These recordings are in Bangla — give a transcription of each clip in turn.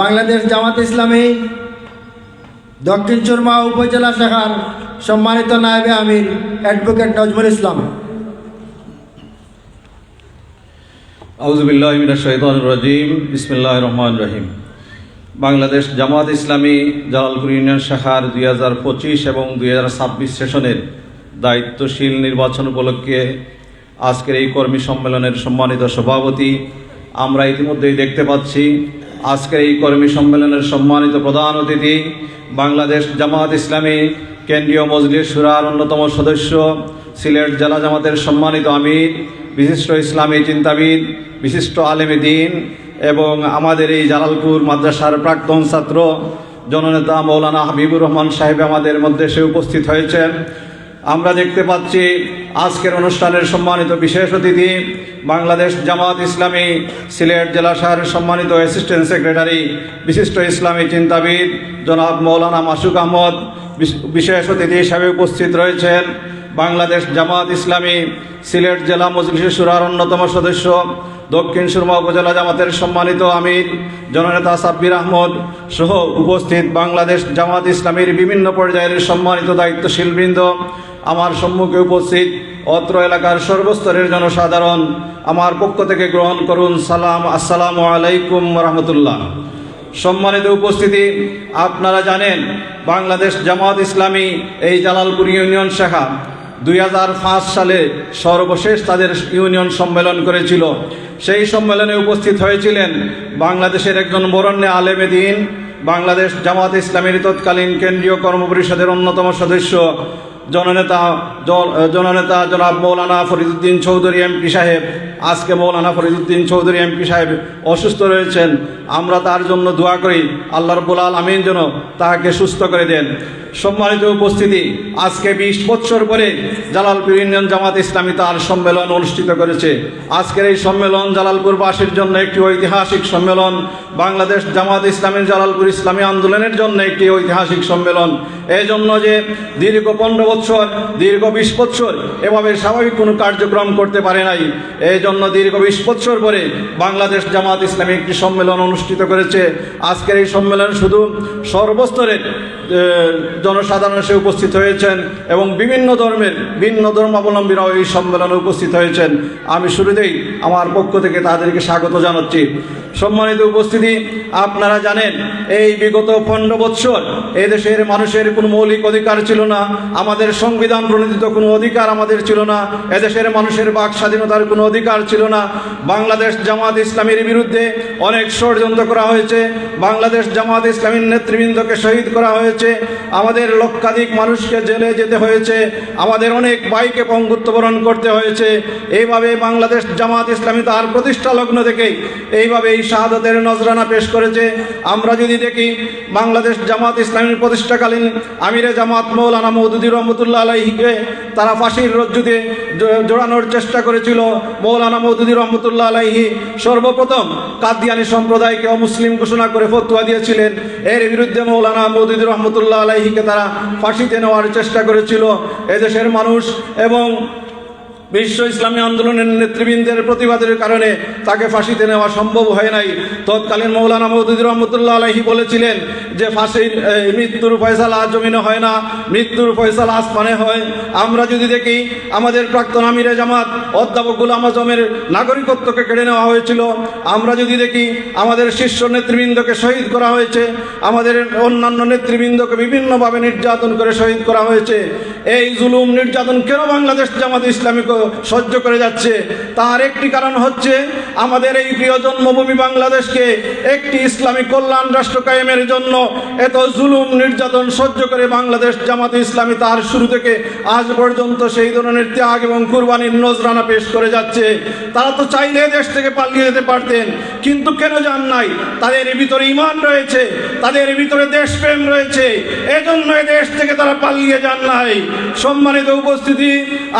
বাংলাদেশ জামাত ইসলামী, দক্ষিণ চুরমা উপজেলা শাখার সম্মানিত নায়েবে আমির অ্যাডভোকেট নজমুল ইসলাম। রাজিম বিসমিল্লাহ রহমান রহিম। বাংলাদেশ জামাত ইসলামী জালালপুর ইউনিয়ন শাখার দুই হাজার পঁচিশ এবং দুই হাজার ছাব্বিশ সেশনের দায়িত্বশীল নির্বাচন উপলক্ষে আজকের এই কর্মী সম্মেলনের সম্মানিত সভাপতি আমরা ইতিমধ্যেই দেখতে পাচ্ছি আজকের এই কর্মী সম্মেলনের সম্মানিত প্রধান অতিথি, বাংলাদেশ জামাত ইসলামী কেন্দ্রীয় মজলিস সুরার অন্যতম সদস্য, সিলেট জেলা জামাতের সম্মানিত আমির, বিশিষ্ট ইসলামী চিন্তাবিদ, বিশিষ্ট আলেমে দিন, এবং আমাদের এই জালালপুর মাদ্রাসার প্রাক্তন ছাত্র, জননেতা মৌলানা হাবিবুর রহমান সাহেব আমাদের মধ্যে সে উপস্থিত হয়েছেন। আমরা দেখতে পাচ্ছি আজকের অনুষ্ঠানের সম্মানিত বিশেষ অতিথি বাংলাদেশ জামাত ইসলামী সিলেট জেলা শহরের সম্মানিত অ্যাসিস্ট্যান্ট সেক্রেটারি বিশিষ্ট ইসলামী চিন্তাবিদ জনাব মৌলানা মাসুক আহমদ। বিশ- বিশেষ অতিথি হিসাবে উপস্থিত রয়েছেন বাংলাদেশ জামাত ইসলামী সিলেট জেলা মজলিস সুরার অন্যতম সদস্য, দক্ষিণ সুরমা উপজেলা জামাতের সম্মানিত আমির জননেতা সাব্বির আহমদ সহ উপস্থিত বাংলাদেশ জামাত ইসলামীর বিভিন্ন পর্যায়ের সম্মানিত দায়িত্বশীলবৃন্দ আমার সম্মুখে উপস্থিত অত্র এলাকার সর্বস্তরের জনসাধারণ আমার পক্ষ থেকে গ্রহণ করুন সালাম, আসসালামু আলাইকুম রহমতুল্লাহ। সম্মানিত উপস্থিতি, আপনারা জানেন বাংলাদেশ জামাত ইসলামী এই জালালপুর ইউনিয়ন শাখা দুই হাজার পাঁচ সালে সর্বশেষ তাদের ইউনিয়ন সম্মেলন করেছিল। সেই সম্মেলনে উপস্থিত হয়েছিলেন বাংলাদেশের একজন বরণ্যে আলেমে দিন, বাংলাদেশ জামাত ইসলামীর তৎকালীন কেন্দ্রীয় কর্মপরিষদের অন্যতম সদস্য জননেতা জন- জননেতা জনাব মৌলানা ফরিদুদ্দিন চৌধুরী এমপি সাহেব, আজকে মৌলানা ফরিদুদ্দিন চৌধুরী এমপি সাহেব অসুস্থ রয়েছেন, আমরা তার জন্য দোয়া করি, আল্লাহ রব্বুল আলমিন যেন তাহাকে সুস্থ করে দেন। সম্মানিত উপস্থিতি, আজকে বিশ বছর পরে জালালপুর ইউনিয়ন জামাত ইসলামী তার সম্মেলন অনুষ্ঠিত করেছে। আজকের এই সম্মেলন জালালপুরবাসীর জন্য একটি ঐতিহাসিক সম্মেলন, বাংলাদেশ জামাত ইসলামীর জালালপুর ইসলামী আন্দোলনের জন্য একটি ঐতিহাসিক সম্মেলন। এই জন্য যে দীর্ঘ পনেরো বছর, দীর্ঘ বিশ বছর এভাবে স্বাভাবিক কোনো কার্যক্রম করতে পারে নাই। এই জন্য দীর্ঘ বিশ বছর পরে বাংলাদেশ জামাত ইসলামী একটি সম্মেলন অনুষ্ঠিত করেছে। আজকের এই সম্মেলন শুধু সর্বস্তরের জনসাধারণ এসে উপস্থিত হয়েছেন এবং বিভিন্ন ধর্মের, ভিন্ন ধর্মাবলম্বীরাও এই সম্মেলনে উপস্থিত হয়েছেন। আমি শুরুতেই আমার পক্ষ থেকে তাদেরকে স্বাগত জানাচ্ছি। সম্মানিত উপস্থিতি, আপনারা জানেন, এই বিগত পনেরো বৎসর এই দেশের মানুষের কোনো মৌলিক অধিকার ছিল না। আমাদের সংবিধান প্রণীত কোনো অধিকার আমাদের ছিল না। এদেশের মানুষের বাক স্বাধীনতার কোনো অধিকার ছিল না। বাংলাদেশ জামাত ইসলামীর বিরুদ্ধে অনেক ষড়যন্ত্র করা হয়েছে। বাংলাদেশ জামাত ইসলামীর নেতৃবৃন্দকে শহীদ করা হয়েছে। আমাদের লক্ষাধিক মানুষকে জেলে যেতে হয়েছে। আমাদের অনেক বাইকে পঙ্গুত্ব বরণ করতে হয়েছে। এইভাবে বাংলাদেশ জামাত ইসলামী তার প্রতিষ্ঠা লগ্ন থেকেই এইভাবে এই শাহাদতের নজরানা পেশ করেছে। আমরা যদি দেখি, বাংলাদেশ জামাত ইসলামীর প্রতিষ্ঠাকালীন আমিরে জামাত মৌলানা মৌদুদি রহমতুল্লাহ আলাইহিকে তারা ফাঁসির রজ্জুতে জোড়ানোর চেষ্টা করেছিল। মৌলানা মৌদুদি রহমতুল্লাহ আলাইহি সর্বপ্রথম কাদিয়ানি সম্প্রদায়কে অমুসলিম ঘোষণা করে ফতুয়া দিয়েছিলেন। এর বিরুদ্ধে মৌলানা মৌদুদি রহমতুল্লাহ আলাইহিকে তারা ফাঁসিতে নেওয়ার চেষ্টা করেছিল। এদেশের মানুষ এবং বিশ্ব ইসলামী আন্দোলনের নেতৃবৃন্দের প্রতিবাদের কারণে তাকে ফাঁসিতে নেওয়া সম্ভব হয় নাই। তৎকালীন মৌলানা মৌদুদ রহমতুল্লাহ আলহি বলেছিলেন যে ফাঁসির মৃত্যুর ফয়সালা জমিনে হয় না, মৃত্যুর ফয়সালা আসমানে হয়। আমরা যদি দেখি, আমাদের প্রাক্তন আমিরে জামাত, অধ্যাপক গুলাম আজমের নাগরিকত্বকে কেড়ে নেওয়া হয়েছিল। আমরা যদি দেখি, আমাদের শীর্ষ নেতৃবৃন্দকে শহীদ করা হয়েছে, আমাদের অন্যান্য নেতৃবৃন্দকে বিভিন্নভাবে নির্যাতন করে শহীদ করা হয়েছে। এই জুলুম নির্যাতন কেন বাংলাদেশ জামাত ইসলামীকে সহ্য করে যাচ্ছে। তার একটি কারণ হচ্ছে আমাদের এই প্রিয় জন্মভূমি বাংলাদেশকে একটি ইসলামী কল্যাণ রাষ্ট্র কায়েমের জন্য এত জুলুম, নির্যাতন সহ্য করে বাংলাদেশ জামাত ইসলামী তার শুরু থেকে আজ পর্যন্ত সেই ধরনের ত্যাগ এবং কুরবানির নজরানা পেশ করে যাচ্ছে। তারা তো চাইলে দেশ থেকে পালিয়ে যেতে পারতেন, কিন্তু কেন যান নাই? তাদের ভিতরে ইমান রয়েছে, তাদের ভিতরে দেশপ্রেম রয়েছে এজন্য দেশ থেকে তারা পালিয়ে যান নাই। সম্মানিত উপস্থিতি,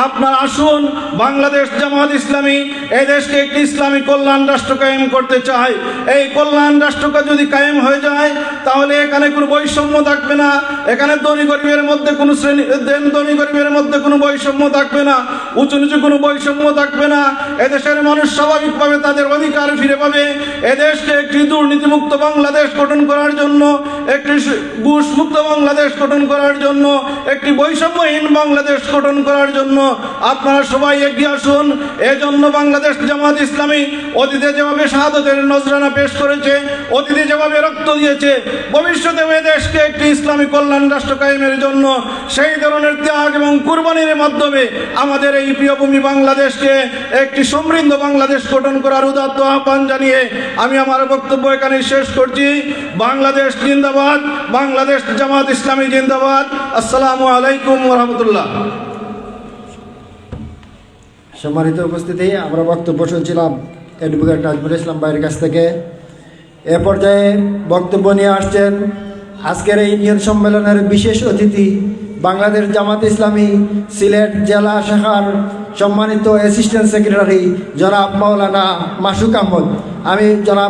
আপনার আসুন বাংলাদেশ জামাত ইসলামী এই দেশকে একটি ইসলামী কল্যাণ রাষ্ট্র কায়েম করতে চায়। এই কল্যাণ রাষ্ট্রকে যদি কায়েম হয়ে যায়, তাহলে এখানে কোনো বৈষম্য থাকবে না। এখানে ধনী গরিবের মধ্যে কোনো শ্রেণি ধনী গরিবের মধ্যে কোনো বৈষম্য থাকবে না। উঁচু নিচু কোনো বৈষম্য থাকবে না। এদেশের মানুষ স্বাভাবিকভাবে তাদের অধিকার ফিরে পাবে। এদেশকে একটি দুর্নীতিমুক্ত বাংলাদেশ গঠন করার জন্য, একটি ঘুষমুক্ত বাংলাদেশ গঠন করার জন্য, একটি বৈষম্যহীন বাংলাদেশ গঠন করার জন্য আপনারা সবাই এগিয়ে আসুন। এজন্য বাংলাদেশ জামাত ইসলামী অতীতে যেভাবে শাহাদতের নজরানা পেশ করেছে, অতীতে যেভাবে রক্ত দিয়েছে ভবিষ্যতে এ দেশকে একটি ইসলামী কল্যাণ রাষ্ট্র কায়েমের জন্য সেই ধরনের ত্যাগ এবং কুরবানির মাধ্যমে আমাদের এই প্রিয় ভূমি বাংলাদেশকে একটি সমৃদ্ধ বাংলাদেশ গঠন করার উদাত্ত আহ্বান জানিয়ে আমি আমার বক্তব্য এখানে শেষ করছি। বাংলাদেশ জিন্দাবাদ, বাংলাদেশ জামাত ইসলামী জিন্দাবাদ। আসসালামু আলাইকুম রহমতুল্লাহ। সম্মানিত উপস্থিতি, আমরা বক্তব্য শুনছিলাম অ্যাডভোকেট নাজমুল ইসলাম ভাইয়ের কাছ থেকে। এ পর্যায়ে বক্তব্য নিয়ে আসছেন আজকের এই ইউনিয়ন সম্মেলনের বিশেষ অতিথি বাংলাদেশ জামাত ইসলামী সিলেট জেলা শাখার সম্মানিত অ্যাসিস্ট্যান্ট সেক্রেটারি জনাব মাওলানা মাসুক আহমদ। আমি জনাব